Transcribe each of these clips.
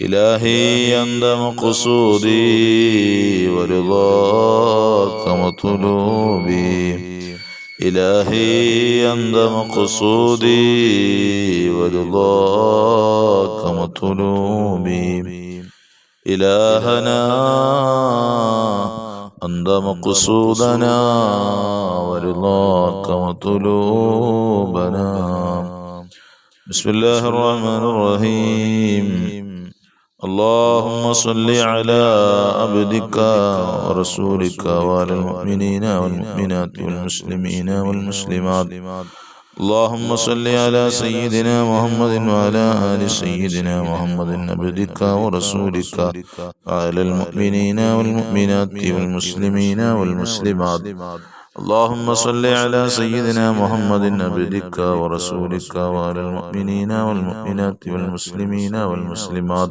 إلهي أنت مقصودي ورضاك مطلوبي إلهي أنت مقصودي ورضاك مطلوبي إلهنا أنت مقصودنا ورضاك مطلوبنا بسم الله الرحمن الرحيم اللهم صل على عبدك ورسولك وعلى المؤمنين والمؤمنات والمسلمين والمسلمات اللهم صل على سيدنا محمد وعلى آل سيدنا محمد عبدك ورسولك وعلى المؤمنين والمؤمنات والمسلمين والمسلمات اللهم صل على سيدنا محمد عبدك ورسولك وعلى المؤمنين والمؤمنات والمسلمين والمسلمات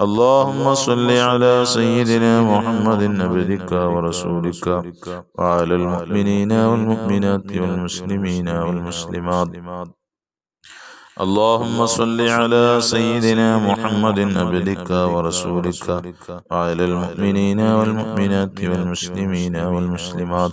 اللهم صل على سيدنا محمد عبدك ورسولك وعلى المؤمنين والمؤمنات والمسلمين والمسلمات اللهم صل على سيدنا محمد عبدك ورسولك وعلى المؤمنين والمؤمنات والمسلمين والمسلمات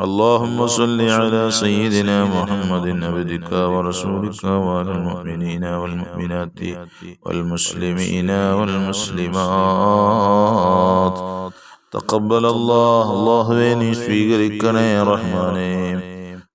اللهم صل على سيدنا محمد عبدك ورسولك وعلى المؤمنين والمؤمنات والمسلمين والمسلمات تقبل الله الله ويني سويقرك رحمانه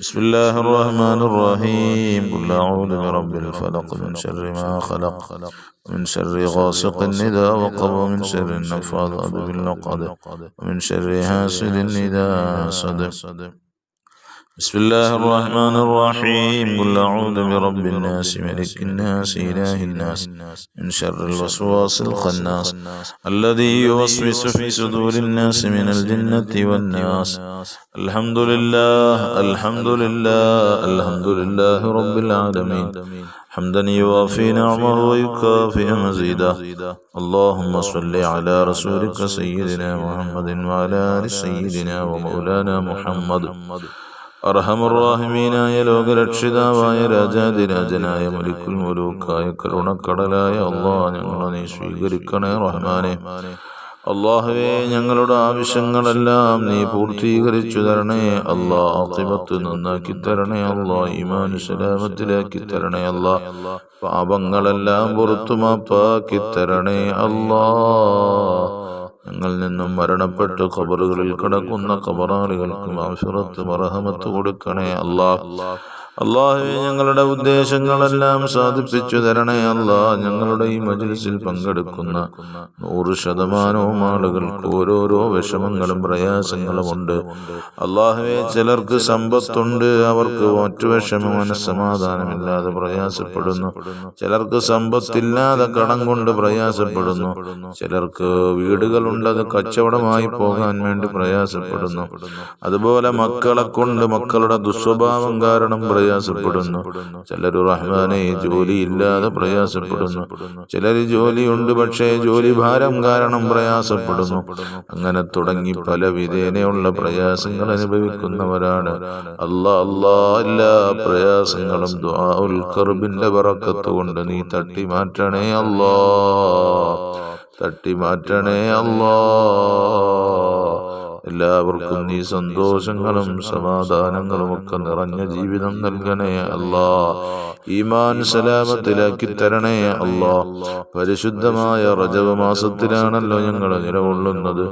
بسم الله الرحمن الرحيم. قل أعوذ برب الفلق من شر ما خلق ومن شر غاسق إذا وقب ومن شر النفاضات بالعقد ومن شر حاسد إذا حسد بسم الله الرحمن الرحيم قل أعوذ برب الناس ملك الناس إله الناس من شر الوسواس الخناس الذي يوسوس في صدور الناس من الجنة والناس الحمد لله الحمد لله الحمد لله رب العالمين حمدا يوافي نعمه ويكافئ مزيدا اللهم صل على رسولك سيدنا محمد وعلى آل سيدنا ومولانا محمد അർഹമുറാഹിമീനായ ലോകരക്ഷിതാവായ രാജാതിരാജനായ മലിക്കുൽ മുലൂക്കായ കരുണക്കടലായ അള്ളാഹ് ഞങ്ങളെ നീ സ്വീകരിക്കണേ റഹ്മാനെ. അള്ളാഹുവേ ഞങ്ങളുടെ ആവശ്യങ്ങളെല്ലാം നീ പൂർത്തീകരിച്ചു തരണേ. അള്ളാഹ് ആത്തിമത്ത് നന്നാക്കി തരണേ. അള്ളാഹ് ഈമാനു സലാമത്തിലാക്കി തരണേ. അള്ളാഹ് പാപങ്ങളെല്ലാം പുറത്തുമാപ്പാക്കി തരണേ. അള്ളാ ഞങ്ങളിൽ നിന്നും മരണപ്പെട്ട് ഖബറുകളിൽ കിടക്കുന്ന ഖബറാളികൾക്ക് മാഫിറത്ത് മറഹമത്ത് കൊടുക്കണേ അല്ലാ അള്ളാഹുവെ ഞങ്ങളുടെ ഉദ്ദേശങ്ങളെല്ലാം സാധിപ്പിച്ചു തരണേ. അല്ലാ ഞങ്ങളുടെ ഈ മജിലിസിൽ പങ്കെടുക്കുന്ന നൂറ് ശതമാനവും ആളുകൾക്ക് ഓരോരോ വിഷമങ്ങളും പ്രയാസങ്ങളും ഉണ്ട്. അള്ളാഹുവെ ചിലർക്ക് സമ്പത്തുണ്ട്. അവർക്ക് മറ്റു വിഷമം മനസ്സമാധാനമില്ലാതെ പ്രയാസപ്പെടുന്നു. ചിലർക്ക് സമ്പത്തില്ലാതെ കടം കൊണ്ട് പ്രയാസപ്പെടുന്നു. ചിലർക്ക് വീടുകളുണ്ട്. അത് കച്ചവടമായി പോകാൻ വേണ്ടി പ്രയാസപ്പെടുന്നു. അതുപോലെ മക്കളെ കൊണ്ട് മക്കളുടെ ദുസ്വഭാവം കാരണം പ്രയാസപ്പെടുന്നു. ചിലർ റഹ്മാനെ ജോലിയില്ലാതെ പ്രയാസപ്പെടുന്നു. ചിലർ ജോലിയുണ്ട് പക്ഷേ ജോലി ഭാരം കാരണം പ്രയാസപ്പെടുന്നു. അങ്ങനെ തുടങ്ങി പല വിധേനയുള്ള പ്രയാസങ്ങൾ അനുഭവിക്കുന്നവരാണ്. അല്ലാ അല്ലാ എല്ലാ പ്രയാസങ്ങളും ദുആഉൽ പറക്കത്ത് കൊണ്ട് നീ തട്ടി മാറ്റണേ അല്ലാ. തട്ടി മാറ്റണേ അല്ലാ. എല്ലാവർക്കും നീ സന്തോഷങ്ങളും സമാധാനങ്ങളും ഒക്കെ നിറഞ്ഞ ജീവിതം നൽകണേ അല്ലാ. ഈമാൻ സലാമത്തിലാക്കി തരണേ അല്ലാ. പരിശുദ്ധമായ റജവ മാസത്തിലാണല്ലോ ഞങ്ങൾ നിലകൊള്ളുന്നത്.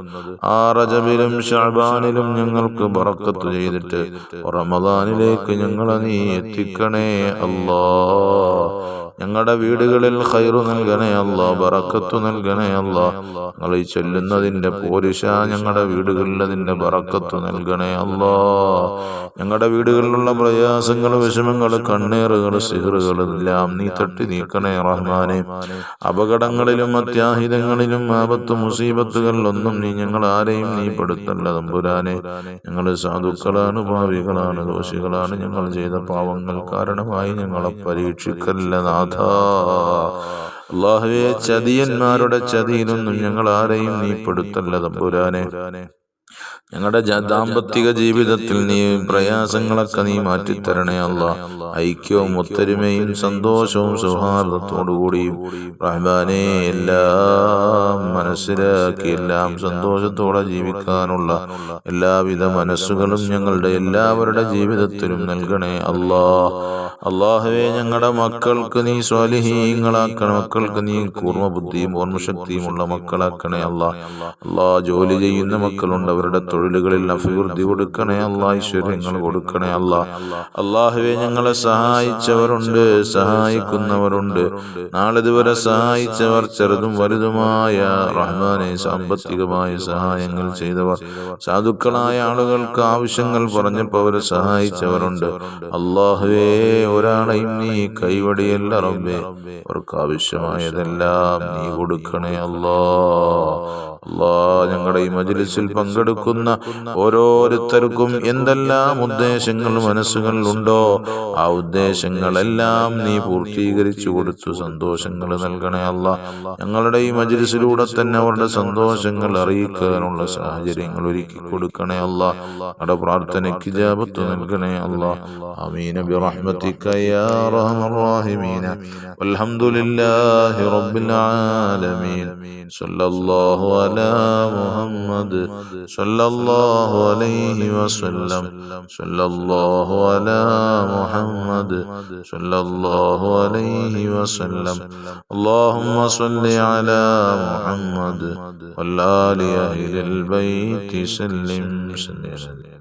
ആ റജബിലും ഷാബാനിലും ഞങ്ങൾക്ക് ബറക്കത്ത് ചെയ്തിട്ട് റമദാനിലേക്ക് ഞങ്ങളെ നീ എത്തിക്കണേ അല്ലാ. ഞങ്ങളുടെ വീടുകളിൽ ഹൈറു നൽകണേ അല്ല ബറക്കത്തു നൽകണേ അല്ല. ഞങ്ങൾ ഈ ചൊല്ലുന്നതിന്റെ പോരിശ ഞങ്ങളുടെ വീടുകളിൽ അതിന്റെ ബറക്കത്തു നൽകണേ അല്ല. ഞങ്ങളുടെ വീടുകളിലുള്ള പ്രയാസങ്ങൾ വിഷമങ്ങൾ കണ്ണേറുകൾ സിഹറുകൾ എല്ലാം നീ തട്ടി നീക്കണേ റഹ്മാനെ. അപകടങ്ങളിലും അത്യാഹിതങ്ങളിലും ആപത്ത് മുസീബത്തുകളിലൊന്നും നീ ഞങ്ങൾ ആരെയും നീ പെടുത്തല്ല തമ്പുരാനെ. ഞങ്ങൾ സാധുക്കളാണ് ഭാവികളാണ് ദോഷികളാണ് ഞങ്ങൾ ചെയ്ത പാവങ്ങൾ കാരണമായി ഞങ്ങളെ പരീക്ഷിക്കല്ല നാഥ അള്ളാഹുവെ ചതിയന്മാരുടെ ചതിയിലൊന്നും ഞങ്ങൾ ആരെയും നീ പെടുത്തല്ല തമ്പുരാനെ. ഞങ്ങളുടെ ദാമ്പത്തിക ജീവിതത്തിൽ നീ പ്രയാസങ്ങളൊക്കെ നീ മാറ്റിത്തരണേ അല്ല. ഐക്യവും ഒത്തൊരുമയും സന്തോഷവും സൗഹാർദ്ദത്തോടുകൂടിയും റഹ്മാനെ എല്ലാം മനസ്സിലാക്കി എല്ലാം സന്തോഷത്തോടെ ജീവിക്കാനുള്ള എല്ലാവിധ മനസ്സുകളും ഞങ്ങളുടെ എല്ലാവരുടെ ജീവിതത്തിലും നൽകണേ അല്ലാ. അള്ളാഹുവെ ഞങ്ങളുടെ മക്കൾക്ക് നീ സ്വാലിഹീങ്ങളാക്കണം മക്കൾക്ക് നീ കൂർമ്മ ബുദ്ധിയും ഓർമ്മശക്തിയും ഉള്ള മക്കളാക്കണേ അല്ലാ. അല്ലാ. ജോലി ചെയ്യുന്ന മക്കളുണ്ട് അവരുടെ തൊഴിലുകളിൽ അഭിവൃദ്ധി കൊടുക്കണേ അല്ല ഐശ്വര്യങ്ങൾ കൊടുക്കണേ അല്ല. അള്ളാഹുവെ ഞങ്ങളെ സഹായിച്ചവരുണ്ട് സഹായിക്കുന്നവരുണ്ട്. നാളിതുവരെ സഹായിച്ചവർ ചെറുതും വലുതുമായ റഹ്മാനെ സാമ്പത്തികമായ സഹായങ്ങൾ ചെയ്തവർ. സാധുക്കളായ ആളുകൾക്ക് ആവശ്യങ്ങൾ പറഞ്ഞപ്പോൾ അവരെ സഹായിച്ചവരുണ്ട്. അള്ളാഹുവേ ഒരാളെയും നീ കൈവടിയല്ല റബ്ബേ. അവർക്ക് ആവശ്യമായതെല്ലാം നീ കൊടുക്കണേ അല്ലാ. അല്ലാ ഞങ്ങളുടെ ഈ മജ്ലിസിൽ പങ്കെടുക്കുന്ന ഓരോരുത്തർക്കും എന്തെല്ലാം ഉദ്ദേശങ്ങൾ മനസ്സുകളിലുണ്ടോ ആ ഉദ്ദേശങ്ങളെല്ലാം നീ പൂർത്തീകരിച്ചു കൊടുത്തു. സന്തോഷങ്ങൾ നൽകണേ അല്ല ഞങ്ങളുടെ ഈ മജിലിസിലൂടെ തന്നെ അവരുടെ സന്തോഷങ്ങൾ അറിയിക്കാനുള്ള സാഹചര്യങ്ങൾ ഒരുക്കി കൊടുക്കണേ അല്ല അവിടെ പ്രാർത്ഥനയ്ക്ക് ജാപത്ത് നൽകണേ അല്ല അമീന റഹ്മീന. അൽഹംദുലില്ലാഹി റബ്ബിൽ ആലമീൻ. സല്ലല്ലാഹു അലാ മുഹമ്മദ് صلى الله على محمد صلى الله عليه وسلم صلى الله على محمد صلى الله عليه وسلم اللهم صل على محمد والآل أهل البيت سلم سلم